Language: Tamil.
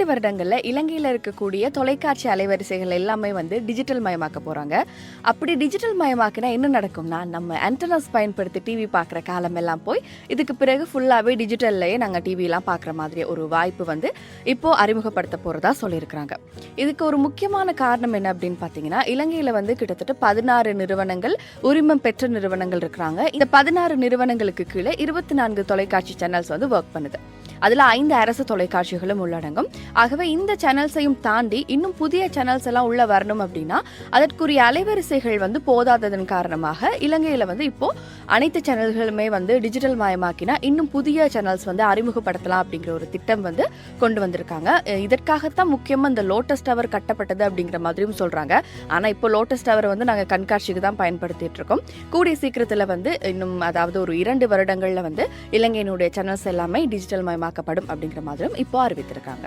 இரண்டு வருடங்களில் இலங்கையில் இருக்கக்கூடிய தொலைக்காட்சி அலைவரிசைகள் எல்லாமே வந்து டிஜிட்டல் மயமாக்க போகிறாங்க அப்படி டிஜிட்டல் மயமாக்கினா என்ன நடக்கும்னா நம்ம ஆண்டனஸ் பயன்படுத்தி டிவி பார்க்குற காலம் எல்லாம் போய் இதுக்கு பிறகு ஃபுல்லாகவே டிஜிட்டல்லையே நாங்கள் டிவிலாம் பார்க்குற மாதிரி ஒரு வாய்ப்பு வந்து இப்போ அறிமுகப்படுத்த போகிறதா சொல்லியிருக்கிறாங்க. இதுக்கு ஒரு முக்கியமான காரணம் என்ன அப்படின்னு பார்த்தீங்கன்னா இலங்கையில் வந்து கிட்டத்தட்ட பதினாறு நிறுவனங்கள் உரிமம் பெற்ற நிறுவனங்கள் இருக்கிறாங்க. இந்த பதினாறு நிறுவனங்களுக்கு கீழே இருபத்தி நான்கு தொலைக்காட்சி சேனல்ஸ் வந்து ஒர்க் பண்ணுது. அதில் ஐந்து அரசு தொலைக்காட்சிகளும் உள்ளடங்கும். ஆகவே இந்த சேனல்ஸையும் தாண்டி இன்னும் புதிய சேனல்ஸ் எல்லாம் உள்ள வரணும் அப்படின்னா அதற்குரிய அலைவரிசைகள் வந்து போதாததன் காரணமாக இலங்கையில் வந்து இப்போ அனைத்து சேனல்களுமே வந்து டிஜிட்டல் மயமாக்கினா இன்னும் புதிய சேனல்ஸ் வந்து அறிமுகப்படுத்தலாம் அப்படிங்கிற ஒரு திட்டம் வந்து கொண்டு வந்திருக்காங்க. இதற்காகத்தான் முக்கியமாக இந்த லோட்டஸ் டவர் கட்டப்பட்டது அப்படிங்கிற மாதிரியும் சொல்கிறாங்க ஆனால் இப்போ லோட்டஸ் டவர் வந்து நாங்கள் கண்காட்சிக்கு தான் பயன்படுத்திட்டு இருக்கோம். கூடிய சீக்கிரத்தில் வந்து இன்னும் அதாவது ஒரு இரண்டு வருடங்களில் வந்து இலங்கையினுடைய சேனல்ஸ் எல்லாமே டிஜிட்டல் மயமாக மயமாக்கப்படும் அப்படிங்கிற மாதிரியும் இப்போ அறிவித்திருக்காங்க.